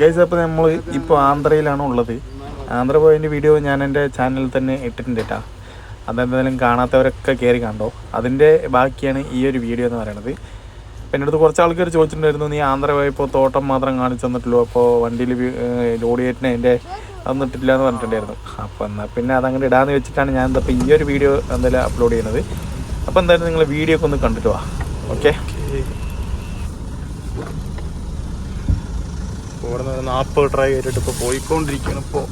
Guys അപ്പോൾ നമ്മൾ ഇപ്പോൾ ആന്ധ്രയിലാണ് ഉള്ളത്. ആന്ധ്ര പോയതിന്റെ വീഡിയോ ഞാൻ എന്റെ ചാനലിൽ തന്നെ ഇട്ടിട്ടുണ്ട് കേട്ടോ അതെന്തായാലും കാണാത്തവരൊക്കെ കയറി കണ്ടോ? അതിന്റെ ബാക്കിയാണ് ഈ ഒരു വീഡിയോ എന്ന് പറയുന്നത് എന്റെ അടുത്ത് കുറച്ച് ആൾക്കാർ ചോദിച്ചിട്ടുണ്ടായിരുന്നു നീ ആന്ധ്ര പോയപ്പോൾ തോട്ടം മാത്രം കാണിച്ചു തന്നിട്ടുള്ളൂ അപ്പോൾ വണ്ടിയിൽ ലോഡ് ചെയ്തിട്ട് അതിന്റെ എന്ന് പറഞ്ഞിട്ടുണ്ടായിരുന്നു. അപ്പോൾ എന്നാൽ പിന്നെ അതങ്ങോട്ട് ഇടാന്ന് വെച്ചിട്ടാണ് ഞാൻ എന്താ ഈ ഒരു വീഡിയോ എന്തായാലും അപ്ലോഡ് ചെയ്യുന്നത്. അപ്പോൾ എന്തായാലും നിങ്ങൾ വീഡിയോ ഒക്കെ ഒന്ന് കണ്ടിട്ട് വാ. ഓക്കെ ഇവിടെ നിന്ന് നാൽപ്പത് ട്രൈ ആയിട്ടിട്ട് ഇപ്പോൾ പോയിക്കൊണ്ടിരിക്കുകയാണ്. ഇപ്പോൾ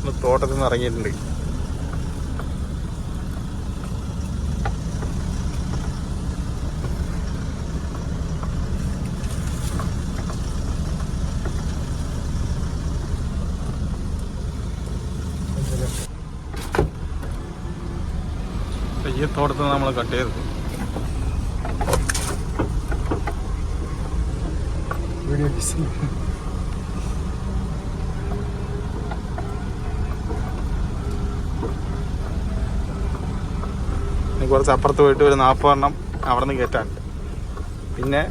ഒന്ന് തോട്ടത്തിൽ നിന്ന് ഇറങ്ങിയിട്ടുണ്ട്. ഈ തോട്ടത്തിൽ നമ്മൾ കട്ട് ചെയ്തത്. ഇനി കുറച്ച് അപ്പുറത്ത് പോയിട്ട് ഒരു നാൽപ്പതെണ്ണം അവിടെ നിന്ന് കയറ്റാനുണ്ട്. പിന്നെ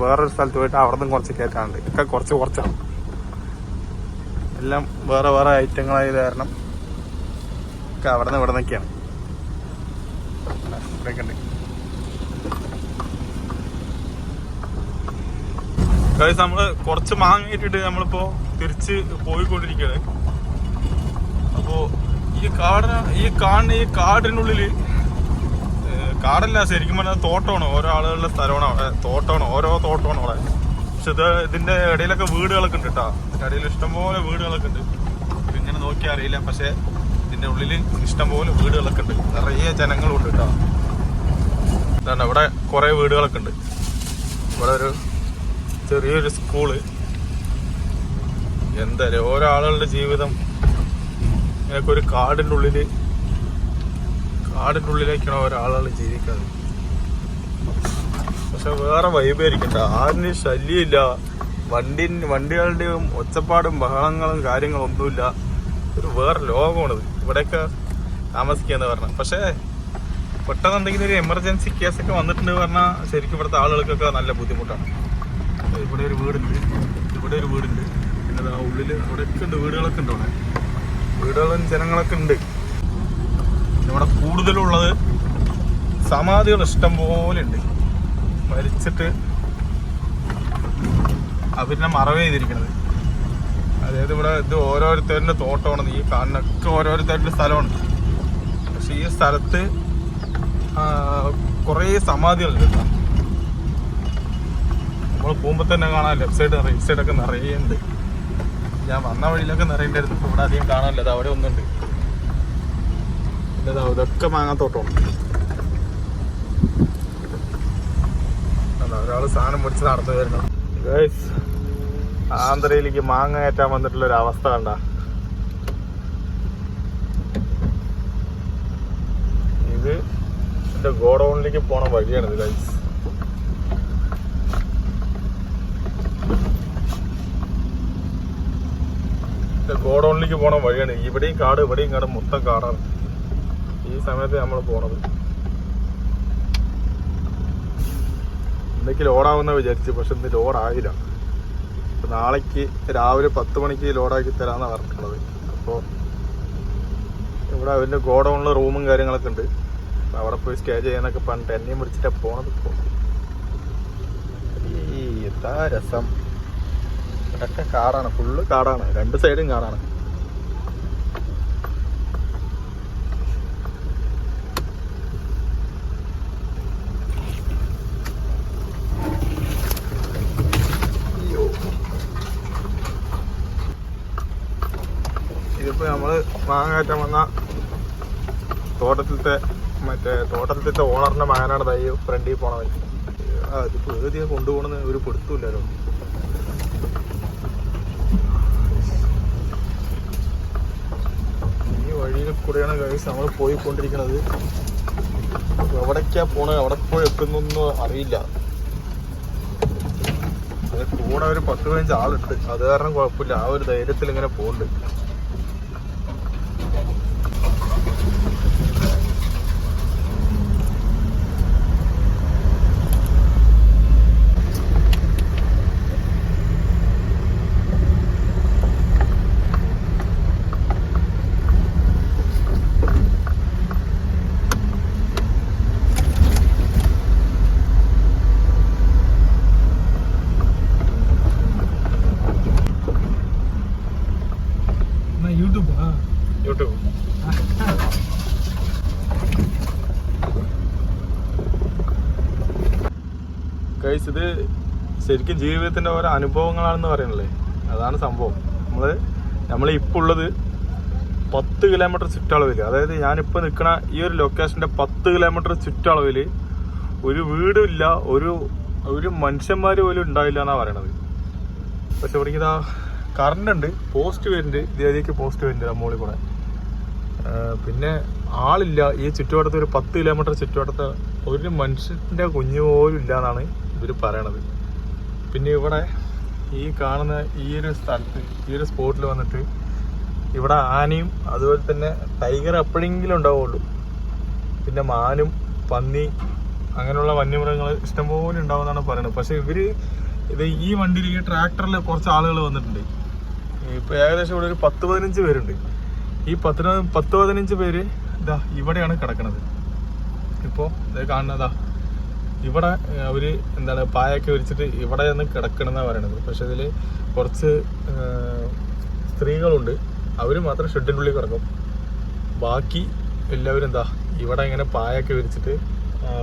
വേറൊരു സ്ഥലത്ത് പോയിട്ട് അവിടെ കുറച്ച് കയറ്റാനുണ്ട്. ഒക്കെ കുറച്ച് കുറച്ചാണ്. എല്ലാം വേറെ വേറെ ഐറ്റങ്ങളായത് കാരണം ഒക്കെ അവിടെ നിന്ന് ഇവിടെ നിന്നൊക്കെയാണ് ഇവിടെയൊക്കെ ഉണ്ട്. ഗൈസ് നമ്മൾ കുറച്ച് മാങ്ങ നമ്മളിപ്പോ തിരിച്ച് പോയിക്കൊണ്ടിരിക്കുകയാണ് അപ്പോ ഈ കാടിന് ഈ കാടിന് ഈ കാടിനുള്ളിൽ ഏഹ് കാടല്ല ശരിക്കും പറഞ്ഞാൽ തോട്ടമാണ്. ഓരോ ആളുകളുടെ സ്ഥലമാണ് അവിടെ. തോട്ടമാണ് ഓരോ തോട്ടമാണ് അവിടെ. പക്ഷെ ഇത് ഇതിന്റെ ഇടയിലൊക്കെ വീടുകളൊക്കെ ഉണ്ട് കേട്ടോ ഇടയിൽ ഇഷ്ടംപോലെ വീടുകളൊക്കെ ഉണ്ട്. ഇങ്ങനെ നോക്കിയാൽ അറിയില്ല. പക്ഷെ ഇതിന്റെ ഉള്ളിൽ ഇഷ്ടംപോലെ വീടുകളൊക്കെ ഉണ്ട്. നിറയെ ജനങ്ങളുണ്ട് കേട്ടോ ഇതാണ് ഇവിടെ കുറെ വീടുകളൊക്കെ ഉണ്ട്. ഇവിടെ ഒരു ചെറിയൊരു സ്കൂൾ എന്തായാലും ഒരാളുടെ ജീവിതം ഇങ്ങനൊക്കെ ഒരു കാടിന്റെ ഉള്ളിൽ കാടിന്റെ ഉള്ളിലേക്കാണ് ഒരാളുകൾ ജീവിക്കുന്നത് പക്ഷെ വേറെ വൈബായിരിക്കണ്ട ആരിന് ശല്യമില്ല. വണ്ടി വണ്ടികളുടെയും ഒച്ചപ്പാടും ബഹളങ്ങളും കാര്യങ്ങളും ഒന്നുമില്ല. ഒരു വേറെ ലോകമാണിത് ഇവിടെയൊക്കെ താമസിക്കാന്ന് പറഞ്ഞാൽ. പക്ഷേ പെട്ടെന്ന് എന്തെങ്കിലും ഒരു എമർജൻസി കേസൊക്കെ വന്നിട്ടുണ്ട് പറഞ്ഞാൽ ശരിക്കും ഇവിടുത്തെ ആളുകൾക്കൊക്കെ നല്ല ബുദ്ധിമുട്ടാണ്. ഇവിടെ ഒരു വീടുണ്ട്. ഇവിടെ ഒരു വീടുണ്ട്. പിന്നെ ദാ ഉള്ളിൽ അവിടെയൊക്കെ ഉണ്ട് വീടുകളൊക്കെ ഉണ്ട് അവിടെ. വീടുകളും ജനങ്ങളൊക്കെ ഉണ്ട്. ഇവിടെ കൂടുതലുള്ളത് സമാധികൾ ഇഷ്ടം പോലെ ഉണ്ട്. മരിച്ചിട്ട് അവരിനെ മറവ് ചെയ്തിരിക്കണത്. അതായത് ഇവിടെ ഇത് ഓരോരുത്തരുടെ തോട്ടമാണ്. ഈ കാണുന്നൊക്കെ ഓരോരുത്തരുടെ സ്ഥലമാണ്. പക്ഷെ ഈ സ്ഥലത്ത് കുറേ സമാധികളുണ്ട് കേട്ടോ. നമ്മൾ പോകുമ്പോൾ തന്നെ കാണാം. ലെഫ്റ്റ് സൈഡ് റൈറ്റ് സൈഡൊക്കെ നിറയെ ഉണ്ട്. ഞാൻ വന്ന വഴിയിലൊക്കെ നിറയേണ്ടായിരുന്നു ഇവിടെ അധികം കാണാനില്ല. അത് അവിടെ ഒന്നുണ്ട്. പിന്നെ ഇതൊക്കെ മാങ്ങാത്തോട്ടമാണ് ഒരാൾ സാധനം പിടിച്ച് നടന്നു ഗൈസ് ആന്ധ്രയിലേക്ക് മാങ്ങ കയറ്റാൻ വന്നിട്ടുള്ള ഒരു അവസ്ഥ കണ്ട. ഇത് എന്റെ ഗോഡൗണിലേക്ക് പോണ വഴിയാണിത് ഗൈസ് ഗോഡൌണിലേക്ക് പോണ വഴിയാണ്. ഇവിടെയും കാട് ഇവിടെയും കാട് മൊത്തം കാടാണ്. ഈ സമയത്ത് നമ്മൾ പോണത്. ഇന്നേക്ക് ലോഡാവുന്ന വിചാരിച്ചു പക്ഷെ ഇന്ന് ലോഡായില്ല. നാളേക്ക് രാവിലെ പത്ത് മണിക്ക് ലോഡാക്കി തരാന്നാ പറഞ്ഞിട്ടുള്ളത്. അപ്പോൾ ഇവിടെ അവന്റെ ഗോഡൗണിൽ റൂമും കാര്യങ്ങളൊക്കെ ഉണ്ട്. അവിടെ പോയി സ്റ്റേ ചെയ്യാനൊക്കെ പറഞ്ഞിട്ട് എന്നെയും പിടിച്ചിട്ടാ പോണത്. ഇപ്പോൾ രസം? ഇതൊക്കെ കാടാണ്. ഫുള്ള് കാടാണ്. രണ്ട് സൈഡും കാടാണ്. ഇതിപ്പോ നമ്മൾ മാങ്ങ വന്ന തോട്ടത്തിലത്തെ മറ്റേ തോട്ടത്തിലത്തെ ഓണറിന്റെ മകനാണ് തൈ ഫ്രണ്ടിൽ പോണത് ആ ഇത് ഏതിയാ കൊണ്ടുപോകണമെന്ന് ഒരു പിടുത്തമില്ലല്ലോ ഈ വഴിയിൽ കൂടെയാണ് ഗൈസ് നമ്മൾ പോയിക്കൊണ്ടിരിക്കുന്നത് എവിടേക്കാ പോണത്? എവിടെ പോയി എത്തുന്നൊന്നും അറിയില്ല. കൂടെ ഒരു പത്ത് പതിനഞ്ച് ആളുണ്ട്. അത് കാരണം കുഴപ്പമില്ല. ആ ഒരു ധൈര്യത്തിൽ ഇങ്ങനെ പോകുന്നുണ്ട് ഇത് ശരിക്കും ജീവിതത്തിന്റെ ഓരോ അനുഭവങ്ങളാണെന്ന് പറയണല്ലേ അതാണ് സംഭവം. നമ്മൾ നമ്മൾ ഇപ്പോൾ ഉള്ളത് പത്ത് കിലോമീറ്റർ ചുറ്റളവിൽ അതായത് ഞാനിപ്പോൾ നിൽക്കുന്ന ഈ ഒരു ലൊക്കേഷന്റെ പത്ത് കിലോമീറ്റർ ചുറ്റളവിൽ ഒരു വീടുമില്ല ഒരു ഒരു മനുഷ്യന്മാർ പോലും ഉണ്ടാവില്ല എന്നാണ് പറയണത്. പക്ഷെ ഇവിടെ ഇതാ കറണ്ട് ഉണ്ട് പോസ്റ്റ് വരുന്നുണ്ട്. ഇതിലേക്ക് പോസ്റ്റ് വരുന്നുണ്ട് നമ്മളിൽ കൂടെ. പിന്നെ ആളില്ല. ഈ ചുറ്റുവട്ടത്ത് ഒരു പത്ത് കിലോമീറ്റർ ചുറ്റുവട്ടത്ത് ഒരു മനുഷ്യന്റെ കുഞ്ഞു പോലും ഇല്ല എന്നാണ് ഇവർ പറയണത്. പിന്നെ ഇവിടെ ഈ കാണുന്ന ഈ ഒരു സ്ഥലത്ത് ഈ ഒരു സ്പോട്ടിൽ വന്നിട്ട് ഇവിടെ ആനയും അതുപോലെ തന്നെ ടൈഗർ എപ്പോഴെങ്കിലും ഉണ്ടാവുള്ളൂ. പിന്നെ മാനും പന്നി അങ്ങനെയുള്ള വന്യമൃഗങ്ങൾ ഇഷ്ടംപോലെ ഉണ്ടാവുമെന്നാണ് പറയുന്നത്. പക്ഷെ ഇവർ ഇത് ഈ വണ്ടിയിൽ ഈ ട്രാക്ടറിൽ കുറച്ച് ആളുകൾ വന്നിട്ടുണ്ട്. ഇപ്പൊ ഏകദേശം ഇവിടെ ഒരു പത്ത് പതിനഞ്ച് പേരുണ്ട്. ഈ പത്ത് പത്ത് പതിനഞ്ച് പേര് ഇതാ ഇവിടെയാണ് കിടക്കുന്നത് ഇപ്പോ ഇത് കാണുന്നതാ ഇവിടെ അവർ എന്താണ് പായൊക്കെ വിരിച്ചിട്ട് ഇവിടെ നിന്ന് കിടക്കണമെന്നാണ് പറയണത്. പക്ഷെ ഇതിൽ കുറച്ച് സ്ത്രീകളുണ്ട്. അവർ മാത്രം ഷെഡിന്റെ ഉള്ളിൽ കിടക്കും. ബാക്കി എല്ലാവരും എന്താ ഇവിടെ ഇങ്ങനെ പായൊക്കെ വിരിച്ചിട്ട്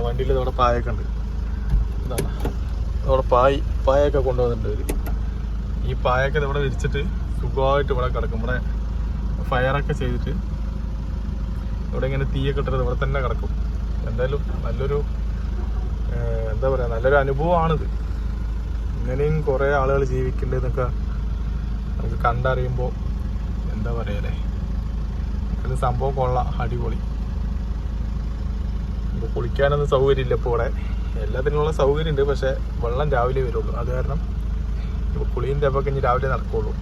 വണ്ടിയിൽ ഇവിടെ പായൊക്കെ ഉണ്ട്. എന്താണ് അവിടെ പായ് പായൊക്കെ കൊണ്ടുവന്നിട്ടുണ്ട് അവർ ഈ പായൊക്കെ ഇവിടെ വിരിച്ചിട്ട് സുഖമായിട്ട് ഇവിടെ കിടക്കും. ഇവിടെ ഫയറൊക്കെ ചെയ്തിട്ട് ഇവിടെ ഇങ്ങനെ തീയൊക്കെ ഇട്ടിട്ട് ഇവിടെ തന്നെ കിടക്കും. എന്തായാലും നല്ലൊരു എന്താ പറയുക നല്ലൊരു അനുഭവമാണിത്. ഇങ്ങനെയും കുറേ ആളുകൾ ജീവിക്കേണ്ടതെന്നൊക്കെ നമുക്ക് കണ്ടറിയുമ്പോൾ എന്താ പറയല്ലേ ഇത് സംഭവം കൊള്ളാം അടിപൊളി. ഇപ്പോൾ കുളിക്കാനൊന്നും സൗകര്യമില്ല ഇപ്പോൾ ഇവിടെ. എല്ലാത്തിനുള്ള സൗകര്യം ഉണ്ട് പക്ഷെ വെള്ളം രാവിലെ വരുള്ളൂ. അത് കാരണം ഇപ്പോൾ കുളീന്റെ അപ്പം ഇനി രാവിലെ നടക്കുള്ളൂ.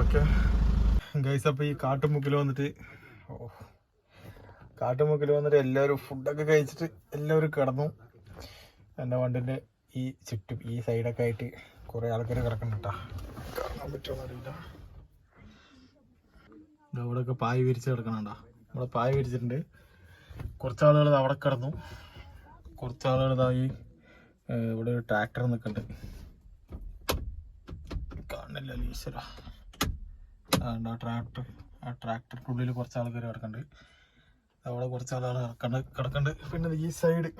ഓക്കെ. ഗൈസ് അപ്പോൾ ഈ കാട്ടുമുക്കിൽ വന്നിട്ട് ഓ കാട്ടുമുക്കിൽ വന്നിട്ട് എല്ലാവരും ഫുഡൊക്കെ കഴിച്ചിട്ട് എല്ലാവരും കിടന്നു. എന്റെ വണ്ടിന്റെ ഈ ചുറ്റും ഈ സൈഡൊക്കെ ആയിട്ട് കുറേ ആൾക്കാർ കിടക്കുന്നുണ്ട് കാണാൻ പറ്റുമോ അറിയില്ല. ഇവിടെയൊക്കെ പായ വിരിച്ച് കിടക്കണണ്ടാ ഇവിടെ പായ വിരിച്ചിട്ടുണ്ട്. കുറച്ച് ആളുകൾ അവിടെ കിടന്നു. കുറച്ച് ആളുകൾ ഈ ഇവിടെ ഒരു ട്രാക്ടർ നിൽക്കുന്നുണ്ട്. കാണില്ല ലീശ്വര ആ ട്രാക്ടർ ആ ട്രാക്ടറിനുള്ളിൽ കുറച്ച് ആൾക്കാർ കിടക്കുന്നുണ്ട്. അവിടെ കുറച്ച് ആളുകൾ കിടക്കണ്ട്. പിന്നെ ഈ സൈഡ്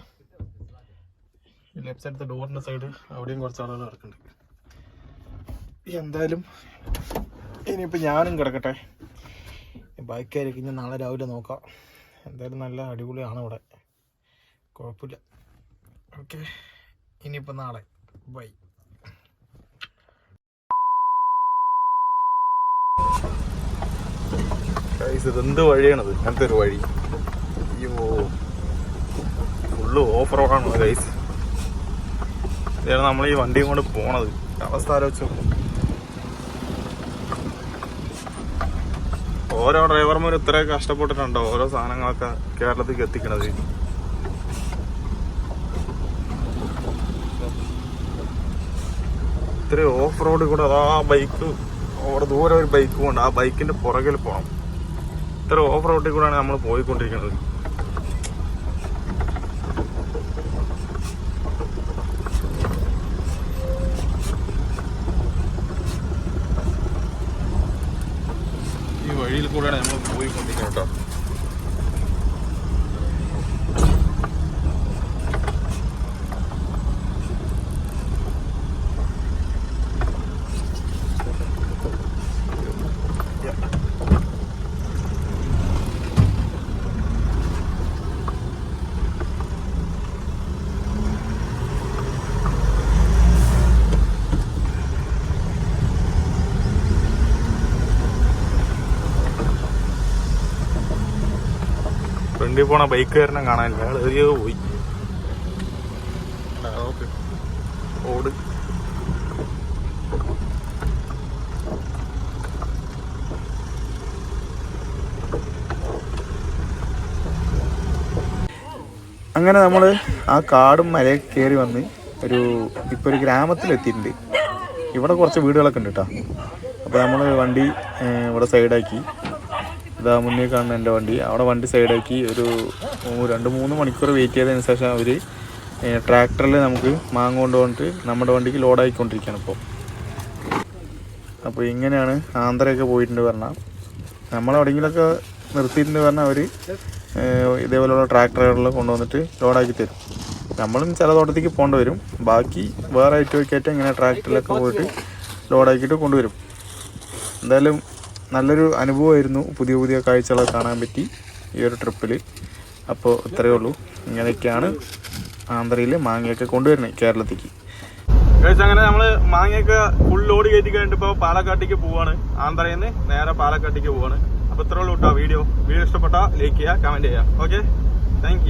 ഈ ലെഫ്റ്റ് സൈഡത്തെ ഡോറിന്റെ സൈഡ് അവിടെയും കുറച്ച് ആളുകൾ കിടക്കുന്നുണ്ട് എന്തായാലും ഇനിയിപ്പോൾ ഞാനും കിടക്കട്ടെ. ബൈക്കായിരിക്കും ഇനി നാളെ രാവിലെ നോക്കാം. എന്തായാലും നല്ല അടിപൊളിയാണ് ഇവിടെ കുഴപ്പമില്ല. ഓക്കെ ഇനിയിപ്പോൾ നാളെ. ബൈ ഇതെന്ത് വഴിയാണത്? അങ്ങനത്തെ ഒരു വഴി. അയ്യോ. ഫുള്ള് ഓഫ് റോഡാണ് ഗൈസ് ഇതാണ് നമ്മൾ ഈ വണ്ടിയും കൊണ്ട് പോണത്. അവസ്ഥ ആലോചിച്ചു ഓരോ ഡ്രൈവർമാർ ഇത്ര കഷ്ടപ്പെട്ടിട്ടുണ്ടോ? ഓരോ സാധനങ്ങളൊക്കെ കേരളത്തിലേക്ക് എത്തിക്കണത്. ഇത്ര ഓഫ് റോഡിൽ കൂടെ അതാ ബൈക്ക് അവിടെ ദൂരെ ഒരു ബൈക്ക് കൊണ്ട് ആ ബൈക്കിന്റെ പുറകിൽ പോകണം ഇത്ര ഓഫ് റോഡിൽ കൂടെയാണ് നമ്മൾ പോയിക്കൊണ്ടിരിക്കുന്നത്. ഈ വഴിയിൽ കൂടെയാണ് നമ്മൾ പോയിക്കൊണ്ടിരിക്കുന്നത് കേട്ടോ. ഫ്രണ്ടിൽ പോണ ബൈക്ക് ബൈക്കുകാരനെ കാണാനില്ല. അയാൾ എറിയോ പോയി. ഓട്. അങ്ങനെ നമ്മൾ ആ കാടും മലയൊക്കെ കയറി വന്ന് ഒരു ഇപ്പോൾ ഒരു ഗ്രാമത്തിലെത്തിയിട്ടുണ്ട്. ഇവിടെ കുറച്ച് വീടുകളൊക്കെ ഉണ്ട് കേട്ടോ അപ്പോൾ നമ്മൾ വണ്ടി ഇവിടെ സൈഡാക്കി ഇതാ മുന്നേ കാണുന്ന എന്റെ വണ്ടി. അവിടെ വണ്ടി സൈഡാക്കി ഒരു രണ്ട് മൂന്ന് മണിക്കൂർ വെയിറ്റ് ചെയ്തതിന് ശേഷം അവർ ട്രാക്ടറിൽ നമുക്ക് മാങ്ങ കൊണ്ടുപോയിട്ട് നമ്മുടെ വണ്ടിക്ക് ലോഡായിക്കൊണ്ടിരിക്കുകയാണ് ഇപ്പോൾ അപ്പോൾ ഇങ്ങനെയാണ് ആന്ധ്രയൊക്കെ പോയിട്ടുണ്ട് പറഞ്ഞാൽ നമ്മളെവിടെയെങ്കിലൊക്കെ നിർത്തിയിട്ടുണ്ട് പറഞ്ഞാൽ അവർ ഇതേപോലെയുള്ള ട്രാക്ടറുകളിൽ കൊണ്ടുവന്നിട്ട് ലോഡാക്കി തരും. നമ്മളും ചില തോട്ടത്തേക്ക് പോകേണ്ടി വരും. ബാക്കി വേറെ ഐറ്റമൊക്കെ ആയിട്ട് ഇങ്ങനെ ട്രാക്ടറിലൊക്കെ പോയിട്ട് ലോഡാക്കിയിട്ട് കൊണ്ടുവരും. എന്തായാലും നല്ലൊരു അനുഭവമായിരുന്നു പുതിയ പുതിയ കാഴ്ചകളൊക്കെ കാണാൻ പറ്റി ഈ ഒരു ട്രിപ്പിൽ അപ്പോൾ ഇത്രയേ ഉള്ളൂ. ഇങ്ങനെയൊക്കെയാണ് ആന്ധ്രയിൽ മാങ്ങയൊക്കെ കൊണ്ടുവരുന്നത് കേരളത്തേക്ക് അങ്ങനെ നമ്മൾ മാങ്ങയൊക്കെ ഫുൾ ലോഡ് കയറ്റി കഴിഞ്ഞിട്ട് ഇപ്പോൾ പാലക്കാട്ടേക്ക് പോവാണ്. ആന്ധ്രയിൽ നിന്ന് നേരെ പാലക്കാട്ടേക്ക് പോവാണ്. അപ്പോൾ ഇത്രയുള്ളൂ കേട്ടോ വീഡിയോ. വീഡിയോ ഇഷ്ടപ്പെട്ടാൽ ലൈക്ക് ചെയ്യുക കമന്റ് ചെയ്യുക. Okay thank